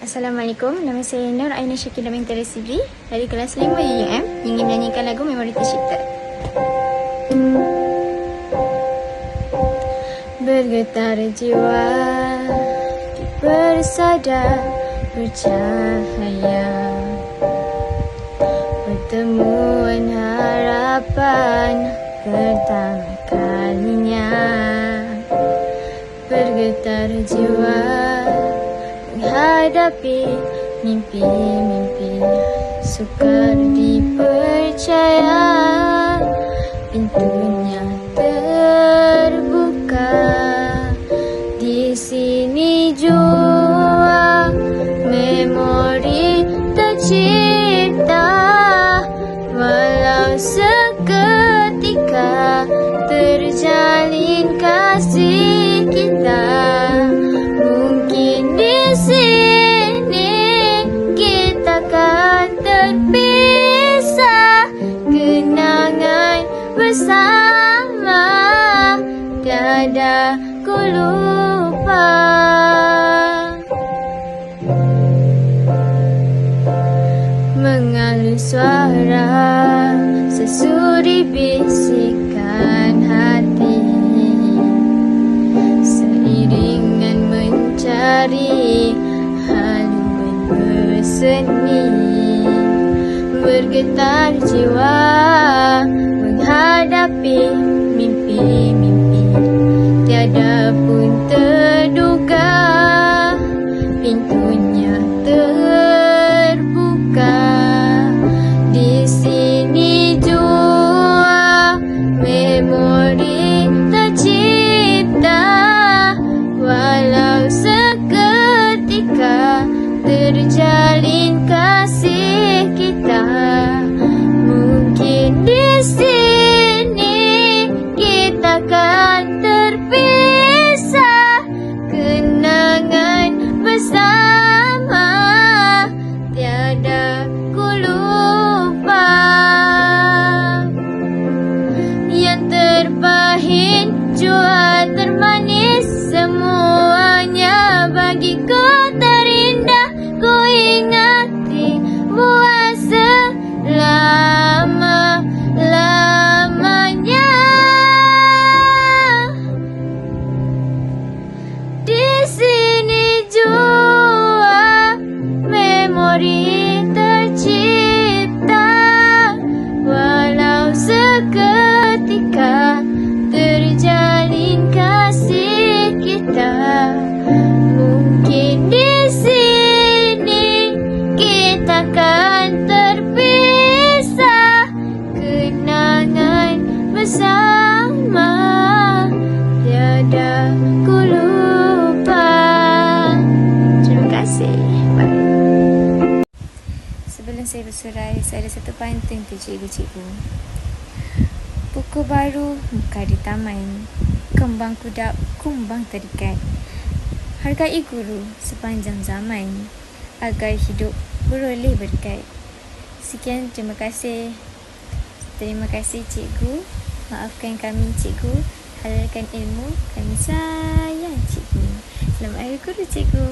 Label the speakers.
Speaker 1: Assalamualaikum, nama saya Nur Aina Syakir Daming Teresivri dari kelas 5 UUM ingin menyanyikan lagu Memori Tercipta. Bergetar jiwa bersada bercahaya. Pertemuan harapan pertama kalinya Bergetar jiwa menghadapi mimpi-mimpi Sukar dipercaya. Pintunya terbuka. Di sini jua ku lupa. Mengalun suara sesuri bisikan hati. Seiringan mencari haluan berseni. Bergetar jiwa menghadapi memori jua termanis Semuanya Sebelum saya bersurai, saya ada satu pantun untuk cikgu-cikgu. Buku baru, muka di taman. Kembang kuda, kumbang terikat. Hargai guru sepanjang zaman agar hidup beroleh berkat. Sekian, terima kasih. Terima kasih cikgu. Maafkan kami cikgu. Halalkan ilmu. Kami sayang cikgu. Selamat Hari Guru cikgu.